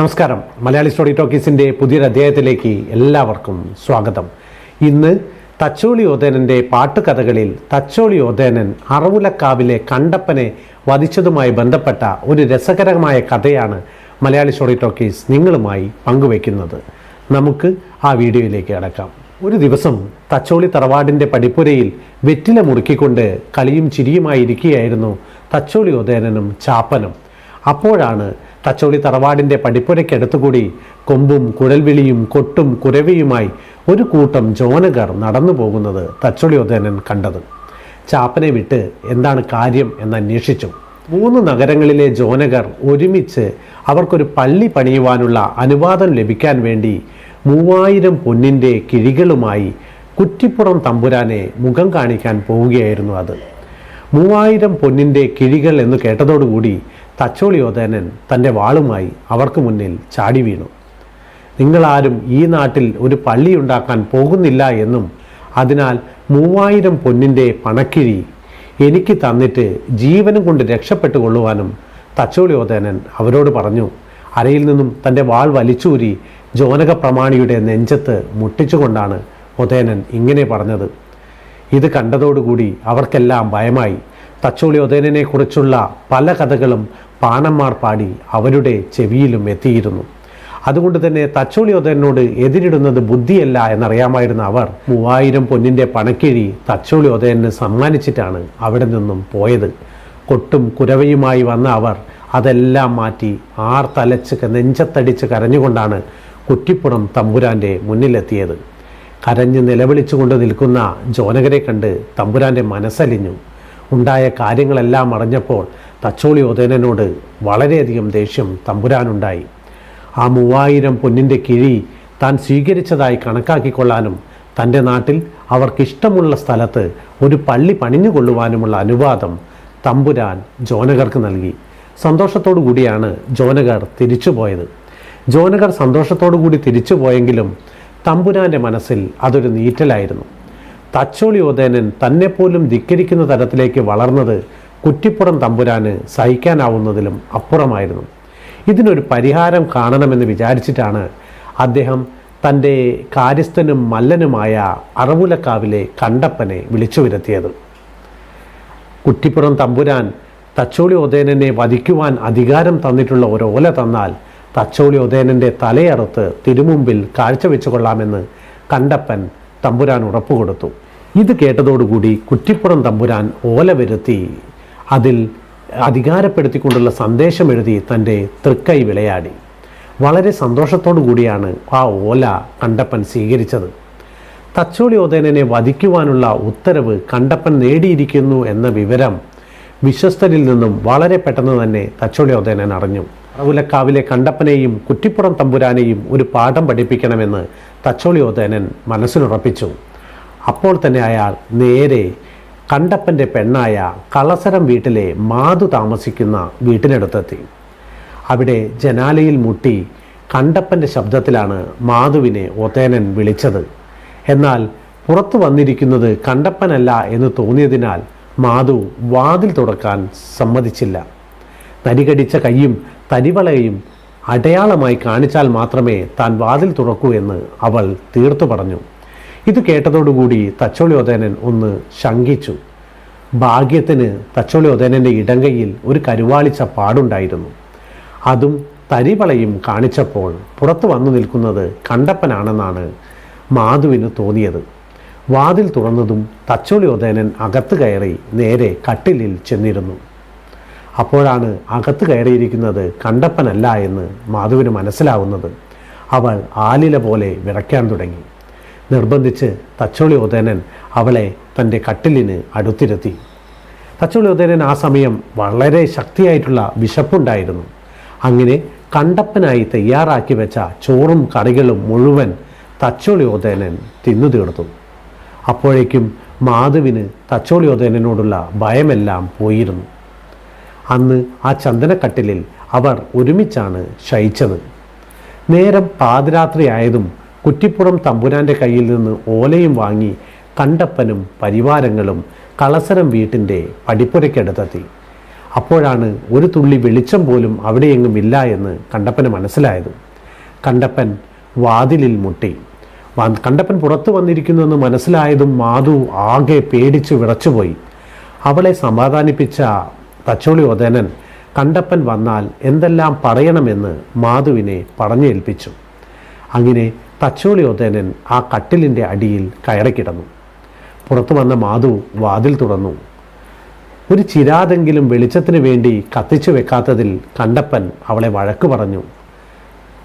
നമസ്കാരം. മലയാളി സ്റ്റോറി ടോക്കീസിന്റെ പുതിയൊരു അധ്യായത്തിലേക്ക് എല്ലാവർക്കും സ്വാഗതം. ഇന്ന് തച്ചോളി ഓതേനന്റെ പാട്ടുകഥകളിൽ തച്ചോളി ഓതേനൻ അറവുലക്കാവിലെ കണ്ടപ്പനെ വധിച്ചതുമായി ബന്ധപ്പെട്ട ഒരു രസകരമായ കഥയാണ് മലയാളി സ്റ്റോറി ടോക്കീസ് നിങ്ങളുമായി പങ്കുവയ്ക്കുന്നത്. നമുക്ക് ആ വീഡിയോയിലേക്ക് കടക്കാം. ഒരു ദിവസം തച്ചോളി തറവാടിന്റെ പടിപ്പുരയിൽ വെറ്റില മുറുക്കിക്കൊണ്ട് കളിയും ചിരിയുമായി ഇരിക്കുകയായിരുന്നു തച്ചോളി ഓതേനനും ചാപ്പനും. അപ്പോഴാണ് തച്ചോളി തറവാടിന്റെ പടിപ്പുരയ്ക്കടുത്തുകൂടി കൊമ്പും കുഴൽവിളിയും കൊട്ടും കുരവിയുമായി ഒരു കൂട്ടം ജോനകർ നടന്നു പോകുന്നത് തച്ചോളി ഉദയനൻ കണ്ടത്. ചാപ്പനെ വിട്ട് എന്താണ് കാര്യം എന്ന് അന്വേഷിച്ചു. മൂന്ന് നഗരങ്ങളിലെ ജോനകർ ഒരുമിച്ച് അവർക്കൊരു പള്ളി പണിയുവാനുള്ള അനുവാദം ലഭിക്കാൻ വേണ്ടി മൂവായിരം പൊന്നിന്റെ കിഴികളുമായി കുറ്റിപ്പുറം തമ്പുരാനെ മുഖം കാണിക്കാൻ പോവുകയായിരുന്നു അത്. മൂവായിരം പൊന്നിന്റെ കിഴികൾ എന്ന് കേട്ടതോടുകൂടി തച്ചോളിയോധനൻ തന്റെ വാളുമായി അവർക്ക് മുന്നിൽ ചാടി വീണു. നിങ്ങളാരും ഈ നാട്ടിൽ ഒരു പള്ളി ഉണ്ടാക്കാൻ പോകുന്നില്ല എന്നും അതിനാൽ മൂവായിരം പൊന്നിന്റെ പണക്കിഴി എനിക്ക് തന്നിട്ട് ജീവനും കൊണ്ട് രക്ഷപ്പെട്ടുകൊള്ളുവാനും തച്ചോളിയോധനൻ അവരോട് പറഞ്ഞു അരയിൽ നിന്നും തന്റെ വാൾ വലിച്ചൂരി ജോനക പ്രമാണിയുടെ നെഞ്ചത്ത് മുട്ടിച്ചുകൊണ്ടാണ് ഒതേനൻ ഇങ്ങനെ പറഞ്ഞത്. ഇത് കണ്ടതോടുകൂടി അവർക്കെല്ലാം ഭയമായി. തച്ചോളി ഉദയനെക്കുറിച്ചുള്ള കുറിച്ചുള്ള പല കഥകളും പാണന്മാർ പാടി അവരുടെ ചെവിയിലും എത്തിയിരുന്നു. അതുകൊണ്ട് തന്നെ തച്ചോളിയോധനോട് എതിരിടുന്നത് ബുദ്ധിയല്ല എന്നറിയാമായിരുന്ന അവർ മൂവായിരം പൊന്നിന്റെ പണക്കിഴി തച്ചോളിയോധനന് സമ്മാനിച്ചിട്ടാണ് അവിടെ നിന്നും പോയത്. കൊട്ടും കുരവയുമായി വന്ന അവർ അതെല്ലാം മാറ്റി ആർ തലച്ച് നെഞ്ചത്തടിച്ച് കരഞ്ഞുകൊണ്ടാണ് കുറ്റിപ്പുറം തമ്പുരാന്റെ മുന്നിലെത്തിയത്. കരഞ്ഞ് നിലവിളിച്ചുകൊണ്ട് നിൽക്കുന്ന ജോനകരെ കണ്ട് തമ്പുരാന്റെ മനസ്സലിഞ്ഞു. ഉണ്ടായ കാര്യങ്ങളെല്ലാം അറിഞ്ഞപ്പോൾ തച്ചോളി ഉദയനനോട് വളരെയധികം ദേഷ്യം തമ്പുരാനുണ്ടായി. ആ മൂവായിരം പൊന്നിന്റെ കിഴി താൻ സ്വീകരിച്ചതായി കണക്കാക്കിക്കൊള്ളാനും തന്റെ നാട്ടിൽ അവർക്കിഷ്ടമുള്ള സ്ഥലത്ത് ഒരു പള്ളി പണിഞ്ഞുകൊള്ളുവാനുമുള്ള അനുവാദം തമ്പുരാൻ ജോനകർക്ക് നൽകി. സന്തോഷത്തോടു കൂടിയാണ് ജോനകർ തിരിച്ചുപോയത് ജോനകർ സന്തോഷത്തോടു കൂടി തിരിച്ചുപോയെങ്കിലും തമ്പുരാന്റെ മനസ്സിൽ അതൊരു നീറ്റലായിരുന്നു. തച്ചോളി ഉദയനൻ തന്നെപ്പോലും ധിക്കരിക്കുന്ന തരത്തിലേക്ക് വളർന്നത് കുറ്റിപ്പുറം തമ്പുരാന് സഹിക്കാനാവുന്നതിലും അപ്പുറമായിരുന്നു. ഇതിനൊരു പരിഹാരം കാണണമെന്ന് വിചാരിച്ചിട്ടാണ് അദ്ദേഹം തന്റെ കാര്യസ്ഥനും മല്ലനുമായ അറവുലക്കാവിലെ കണ്ടപ്പനെ വിളിച്ചു വരുത്തിയത്. കുറ്റിപ്പുറം തമ്പുരാൻ തച്ചോളി ഉദയനനെ വധിക്കുവാൻ അധികാരം തന്നിട്ടുള്ള ഒരു ഓല തന്നാൽ തച്ചോളി ഉദയനന്റെ തലയറുത്ത് തിരുമുമ്പിൽ കാഴ്ചവെച്ചു കൊള്ളാമെന്ന് കണ്ടപ്പൻ തമ്പുരാൻ ഉറപ്പുകൊടുത്തു ഇത് കേട്ടതോടുകൂടി കുറ്റിപ്പുറം തമ്പുരാൻ ഓല വരുത്തി അതിൽ അധികാരപ്പെടുത്തിക്കൊണ്ടുള്ള സന്ദേശം എഴുതി തന്റെ തൃക്കൈ വിളയാടി. വളരെ സന്തോഷത്തോടു കൂടിയാണ് ആ ഓല കണ്ടപ്പൻ സ്വീകരിച്ചത്. തച്ചോളി ഉദയനനെ വധിക്കുവാനുള്ള ഉത്തരവ് കണ്ടപ്പൻ നേടിയിരിക്കുന്നു എന്ന വിവരം വിശ്വസ്തരിൽ നിന്നും വളരെ പെട്ടെന്ന് തന്നെ തച്ചോളി ഉദയനൻ അറിഞ്ഞു. റവുലക്കാവിലെ കണ്ടപ്പനെയും കുറ്റിപ്പുറം തമ്പുരാനെയും ഒരു പാഠം പഠിപ്പിക്കണമെന്ന് തച്ചോളിയോധനൻ മനസ്സിലുറപ്പിച്ചു. അപ്പോൾ തന്നെ അയാൾ നേരെ കണ്ടപ്പന്റെ പെണ്ണായ കളസരം വീട്ടിലെ മാതു താമസിക്കുന്ന വീട്ടിനടുത്തെത്തി. അവിടെ ജനാലയിൽ മുട്ടി കണ്ടപ്പന്റെ ശബ്ദത്തിലാണ് മാധുവിനെ ഒതേനൻ വിളിച്ചത്. എന്നാൽ പുറത്തു വന്നിരിക്കുന്നത് കണ്ടപ്പനല്ല എന്ന് തോന്നിയതിനാൽ മാധു വാതിൽ തുറക്കാൻ സമ്മതിച്ചില്ല. തരികടിച്ച കൈയും തരിവളയും അടയാളമായി കാണിച്ചാൽ മാത്രമേ താൻ വാതിൽ തുറക്കൂ എന്ന് അവൾ തീർത്തു പറഞ്ഞു. ഇത് കേട്ടതോടുകൂടി തച്ചോളിയോധനൻ ഒന്ന് ശങ്കിച്ചു. ഭാഗ്യത്തിന് തച്ചോളിയോധനന്റെ ഇടങ്കയിൽ ഒരു കരുവാളിച്ച പാടുണ്ടായിരുന്നു. അതും തരിവളയും കാണിച്ചപ്പോൾ പുറത്തു വന്നു നിൽക്കുന്നത് കണ്ടപ്പനാണെന്നാണ് മാധുവിന് തോന്നിയത്. വാതിൽ തുറന്നതും തച്ചോളിയോധനൻ അകത്ത് കയറി നേരെ കട്ടിലിൽ ചെന്നിരുന്നു. അപ്പോഴാണ് അകത്ത് കയറിയിരിക്കുന്നത് കണ്ടപ്പനല്ല എന്ന് മാധുവിന് മനസ്സിലാവുന്നത്. അവൾ ആലില പോലെ വിറയ്ക്കാൻ തുടങ്ങി. നിർബന്ധിച്ച് തച്ചോളി ഉദയനൻ അവളെ തന്റെ കട്ടിലിന് അടുത്തിരുത്തി. തച്ചോളി ഉദയനൻ ആ സമയം വളരെ ശക്തിയായിട്ടുള്ള വിശപ്പുണ്ടായിരുന്നു. അങ്ങനെ കണ്ടപ്പനായി തയ്യാറാക്കി വെച്ച ചോറും കറികളും മുഴുവൻ തച്ചോളി ഉദയനൻ തിന്നു തീർത്തു. അപ്പോഴേക്കും മാധുവിന് തച്ചോളി ഉദയനോടുള്ള ഭയമെല്ലാം പോയിരുന്നു. അന്ന് ആ ചന്ദനക്കട്ടിലിൽ അവർ ഒരുമിച്ചാണ് ശയിച്ചത്. നേരം പാതിരാത്രിയായതും കുറ്റിപ്പുറം തമ്പുരാന്റെ കയ്യിൽ നിന്ന് ഓലയും വാങ്ങി കണ്ടപ്പനും പരിവാരങ്ങളും കളസരം വീട്ടിന്റെ പടിപ്പുരയ്ക്കടുത്തെത്തി. അപ്പോഴാണ് ഒരു തുള്ളി വെളിച്ചം പോലും അവിടെയെങ്ങും ഇല്ല എന്ന് കണ്ടപ്പന് മനസ്സിലായത്. കണ്ടപ്പൻ വാതിലിൽ മുട്ടി. കണ്ടപ്പൻ പുറത്തു വന്നിരിക്കുന്നുവെന്ന് മനസ്സിലായതും മാധു ആകെ പേടിച്ചു വിറച്ചുപോയി. അവളെ സമാധാനിപ്പിച്ച തച്ചോളി ഒതേനൻ കണ്ടപ്പൻ വന്നാൽ എന്തെല്ലാം പറയണമെന്ന് മാധുവിനെ പറഞ്ഞേൽപ്പിച്ചു. അങ്ങനെ തച്ചോളി ഒതേനൻ ആ കട്ടിലിന്റെ അടിയിൽ കയറിക്കിടന്നു. പുറത്തു വന്ന മാധു വാതിൽ തുറന്നു. ഒരു ചിരാതെങ്കിലും വെളിച്ചത്തിന് വേണ്ടി കത്തിച്ചു വെക്കാത്തതിൽ കണ്ടപ്പൻ അവളെ വഴക്ക് പറഞ്ഞു.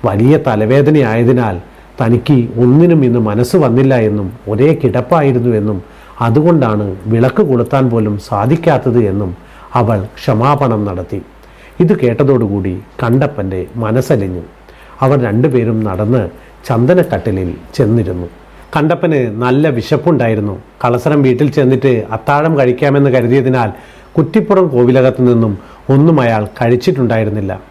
വലിയ തലവേദനയായതിനാൽ തനിക്ക് ഒന്നിനും ഇന്ന് മനസ്സ് വന്നില്ല എന്നും ഒരേ കിടപ്പായിരുന്നു എന്നും അതുകൊണ്ടാണ് വിളക്ക് കൊളുത്താൻ പോലും സാധിക്കാത്തത് എന്നും അവൾ ക്ഷമാപണം നടത്തി. ഇത് കേട്ടതോടുകൂടി കണ്ടപ്പന്റെ മനസ്സലിഞ്ഞു. അവർ രണ്ടുപേരും നടന്ന് ചന്ദനക്കട്ടിലിൽ ചെന്നിരുന്നു. കണ്ടപ്പന് നല്ല വിശപ്പുണ്ടായിരുന്നു. കളസരം വീട്ടിൽ ചെന്നിട്ട് അത്താഴം കഴിക്കാമെന്ന് കരുതിയതിനാൽ കുറ്റിപ്പുറം കോവിലകത്തു നിന്നും ഒന്നും അയാൾ കഴിച്ചിട്ടുണ്ടായിരുന്നില്ല.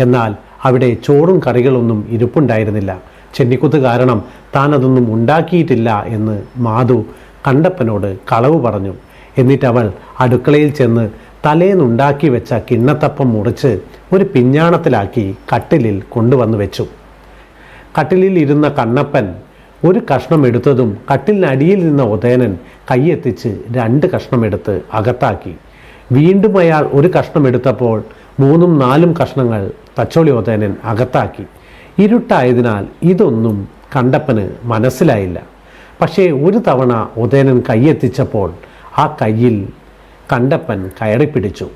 എന്നാൽ അവിടെ ചോറും കറികളൊന്നും ഇരുപ്പുണ്ടായിരുന്നില്ല. ചെന്നിക്കുത്ത് കാരണം താൻ അതൊന്നും ഉണ്ടാക്കിയിട്ടില്ല എന്ന് മാധു കണ്ടപ്പനോട് കളവ് പറഞ്ഞു. എന്നിട്ടവൾ അടുക്കളയിൽ ചെന്ന് തലേന്നുണ്ടാക്കി വെച്ച കിണ്ണത്തപ്പം മുറിച്ച് ഒരു പിഞ്ഞാണത്തിലാക്കി കട്ടിലിൽ കൊണ്ടുവന്നു വെച്ചു. കട്ടിലിൽ ഇരുന്ന കണ്ണപ്പൻ ഒരു കഷ്ണം എടുത്തതും കട്ടിലിനടിയിൽ നിന്ന ഉദയനൻ കൈയെത്തിച്ച് രണ്ട് കഷ്ണം എടുത്ത് അകത്താക്കി. വീണ്ടും അയാൾ ഒരു കഷ്ണം എടുത്തപ്പോൾ മൂന്നും നാലും കഷ്ണങ്ങൾ തച്ചോളി ഉദയനൻ അകത്താക്കി. ഇരുട്ടായതിനാൽ ഇതൊന്നും കണ്ടപ്പന് മനസ്സിലായില്ല. പക്ഷേ ഒരു തവണ ഉദയനൻ കൈയെത്തിച്ചപ്പോൾ ആ കയ്യിൽ കണ്ടപ്പൻ കയറിപ്പിടിച്ചു.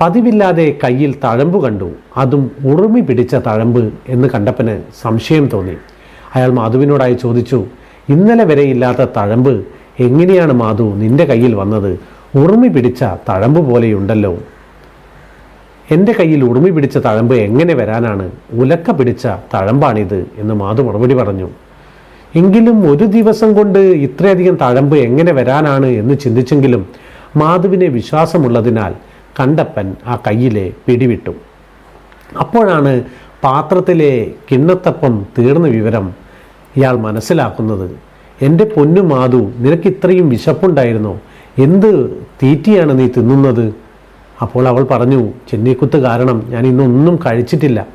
പതിവില്ലാതെ കയ്യിൽ തഴമ്പ് കണ്ടു. അതും ഉറുമി പിടിച്ച തഴമ്പ് എന്ന് കണ്ടപ്പന് സംശയം തോന്നി. അയാൾ മാധുവിനോടായി ചോദിച്ചു ഇന്നലെ വരെ ഇല്ലാത്ത തഴമ്പ് എങ്ങനെയാണ് മാധു നിന്റെ കയ്യിൽ വന്നത്? ഉറുമി പിടിച്ച തഴമ്പ് പോലെയുണ്ടല്ലോ. എന്റെ കയ്യിൽ ഉറുമി പിടിച്ച തഴമ്പ് എങ്ങനെ വരാനാണ്? ഉലക്ക പിടിച്ച തഴമ്പാണിത് എന്ന് മാധു മറുപടി പറഞ്ഞു. എങ്കിലും ഒരു ദിവസം കൊണ്ട് ഇത്രയധികം തഴമ്പ് എങ്ങനെ വരാനാണ്? എന്ന് ചിന്തിച്ചെങ്കിലും മാധുവിനെ വിശ്വാസമുള്ളതിനാൽ കണ്ടപ്പൻ ആ കയ്യിലെ പിടിവിട്ടു. അപ്പോഴാണ് പാത്രത്തിലെ കിണ്ണത്തപ്പം തീർന്ന വിവരം ഇയാൾ മനസ്സിലാക്കുന്നത്. എന്റെ പൊന്നു മാധു നിനക്ക് ഇത്രയും വിശപ്പുണ്ടായിരുന്നോ? എന്ത് തീറ്റിയാണ് നീ തിന്നുന്നത്? അപ്പോൾ അവൾ പറഞ്ഞു ചെന്നിക്കുത്ത് കാരണം ഞാൻ ഇന്നൊന്നും കഴിച്ചിട്ടില്ല.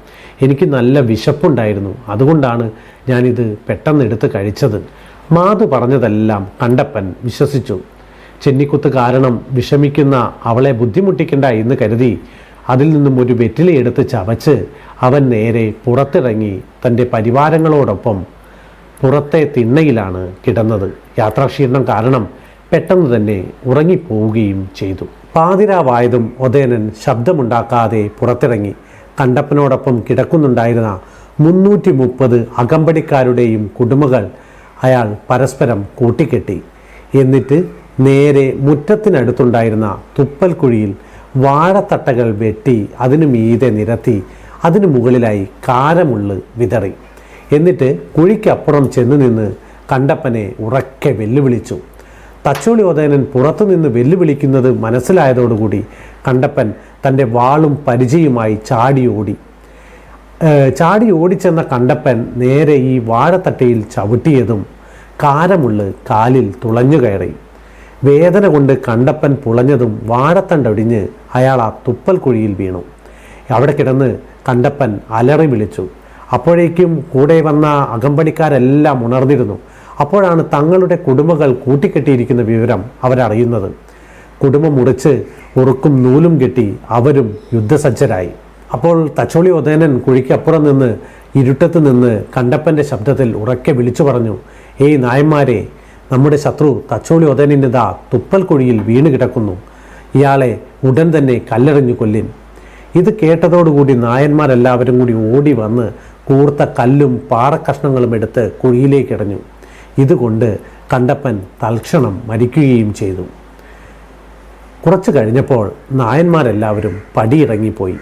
എനിക്ക് നല്ല വിശപ്പുണ്ടായിരുന്നു. അതുകൊണ്ടാണ് ഞാനിത് പെട്ടെന്ന് എടുത്ത് കഴിച്ചത്. മാധു പറഞ്ഞതെല്ലാം കണ്ടപ്പൻ വിശ്വസിച്ചു. ചെന്നിക്കുത്ത് കാരണം വിഷമിക്കുന്ന അവളെ ബുദ്ധിമുട്ടിക്കണ്ട എന്ന് കരുതി അതിൽ നിന്നും ഒരു വെറ്റില എടുത്ത് ചവച്ച് അവൻ നേരെ പുറത്തിറങ്ങി തന്റെ പരിവാരങ്ങളോടൊപ്പം പുറത്തെ തിണ്ണയിലാണ് കിടന്നത്. യാത്രാക്ഷീണം കാരണം പെട്ടെന്ന് തന്നെ ഉറങ്ങിപ്പോവുകയും ചെയ്തു. പാതിരാവായതും ഒതേനൻ ശബ്ദമുണ്ടാക്കാതെ പുറത്തിറങ്ങി. കണ്ടപ്പനോടൊപ്പം കിടക്കുന്നുണ്ടായിരുന്ന മുന്നൂറ്റി മുപ്പത് അകമ്പടിക്കാരുടെയും കുടുംബങ്ങൾ അയാൾ പരസ്പരം കൂട്ടിക്കെട്ടി. എന്നിട്ട് നേരെ മുറ്റത്തിനടുത്തുണ്ടായിരുന്ന തുപ്പൽ കുഴിയിൽ വാഴത്തട്ടകൾ വെട്ടി അതിനു മീതെ നിരത്തി അതിനു മുകളിലായി കാരമുള്ള് വിതറി. എന്നിട്ട് കുഴിക്കപ്പുറം ചെന്നു നിന്ന് കണ്ടപ്പനെ ഉറക്കെ വെല്ലുവിളിച്ചു. തച്ചോളി ഉദയനൻ പുറത്തുനിന്ന് വെല്ലുവിളിക്കുന്നത് മനസ്സിലായതോടുകൂടി കണ്ടപ്പൻ തന്റെ വാളും പരിചയുമായി ചാടി ഓടി. ചാടി ഓടിച്ചെന്ന കണ്ടപ്പൻ നേരെ ഈ വാഴത്തട്ടയിൽ ചവിട്ടിയതും കാരമുള്ള് കാലിൽ തുളഞ്ഞു കയറി വേദന കൊണ്ട് കണ്ടപ്പൻ പുളഞ്ഞതും വാഴത്തണ്ടൊടിഞ്ഞ് അയാൾ ആ തുപ്പൽ കുഴിയിൽ വീണു. അവിടെ കിടന്ന് കണ്ടപ്പൻ അലറി വിളിച്ചു. അപ്പോഴേക്കും കൂടെ വന്ന അകമ്പടിക്കാരെല്ലാം ഉണർന്നിരുന്നു. അപ്പോഴാണ് തങ്ങളുടെ കുടുംബങ്ങൾ കൂട്ടിക്കെട്ടിയിരിക്കുന്ന വിവരം അവരറിയുന്നത്. കുടുംബം മുറിച്ച് ഉറുക്കും നൂലും കെട്ടി അവരും യുദ്ധസജ്ജരായി. അപ്പോൾ തച്ചോളി ഉദയനൻ കുഴിക്കപ്പുറം നിന്ന് ഇരുട്ടത്ത് നിന്ന് കണ്ടപ്പന്റെ ശബ്ദത്തിൽ ഉറക്കെ വിളിച്ചു പറഞ്ഞു ഏയ് നായന്മാരെ നമ്മുടെ ശത്രു തച്ചോളി ഒതനിന്റെതാ തുപ്പൽ കുഴിയിൽ വീണ് കിടക്കുന്നു. ഇയാളെ ഉടൻ തന്നെ കല്ലെറിഞ്ഞു കൊല്ലിൻ. ഇത് കേട്ടതോടുകൂടി നായന്മാരെല്ലാവരും കൂടി ഓടി വന്ന് കൂർത്ത കല്ലും പാറക്കഷ്ണങ്ങളും എടുത്ത് കുഴിയിലേക്ക് എറിഞ്ഞു. ഇതുകൊണ്ട് കണ്ടപ്പൻ തൽക്ഷണം മരിക്കുകയും ചെയ്തു. കുറച്ച് കഴിഞ്ഞപ്പോൾ നായന്മാരെല്ലാവരും പടിയിറങ്ങിപ്പോയി.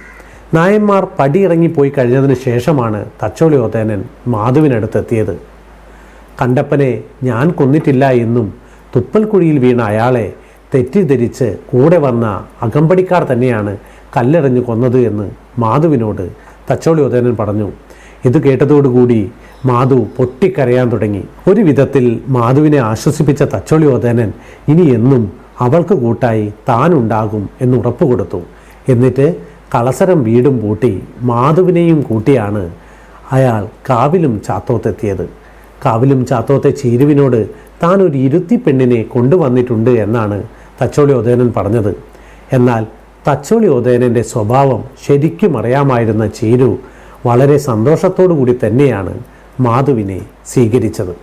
നായന്മാർ പടിയിറങ്ങിപ്പോയി കഴിഞ്ഞതിന് ശേഷമാണ് തച്ചോളി ഓതേനൻ മാധുവിനടുത്തെത്തിയത്. കണ്ടപ്പനെ ഞാൻ കൊന്നിട്ടില്ല എന്നും തുപ്പൽക്കുഴിയിൽ വീണ അയാളെ തെറ്റിദ്ധരിച്ച് കൂടെ വന്ന അകമ്പടിക്കാർ തന്നെയാണ് കല്ലെറിഞ്ഞ് കൊന്നത് എന്ന് മാധുവിനോട് തച്ചോളി ഉദയനൻ പറഞ്ഞു. ഇത് കേട്ടതോടുകൂടി മാധു പൊട്ടിക്കരയാൻ തുടങ്ങി. ഒരു വിധത്തിൽ മാധുവിനെ ആശ്വസിപ്പിച്ച തച്ചോളി ഉദയനൻ ഇനി എന്നും അവൾക്ക് കൂട്ടായി താനുണ്ടാകും എന്ന് ഉറപ്പ് കൊടുത്തു. എന്നിട്ട് കളസരം വീടും പൂട്ടി മാധുവിനെയും കൂട്ടിയാണ് അയാൾ കാവിലും ചാത്തോത്തെത്തിയത്. കാവിലും ചാത്തോത്തെ ചേരുവിനോട് താൻ ഒരു ഇരുത്തി പെണ്ണിനെ കൊണ്ടുവന്നിട്ടുണ്ട് എന്നാണ് തച്ചോളി ഉദയനൻ പറഞ്ഞത്. എന്നാൽ തച്ചോളി ഉദയനന്റെ സ്വഭാവം ശരിക്കും അറിയാമായിരുന്ന ചേരു വളരെ സന്തോഷത്തോടു കൂടി തന്നെയാണ് മാധുവിനെ സ്വീകരിച്ചത്.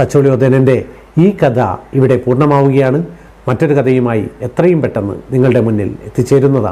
തച്ചോളി ഉദയനന്റെ ഈ കഥ ഇവിടെ പൂർണമാവുകയാണ്. മറ്റൊരു കഥയുമായി എത്രയും പെട്ടെന്ന് നിങ്ങളുടെ മുന്നിൽ എത്തിച്ചേരുന്നതാണ്.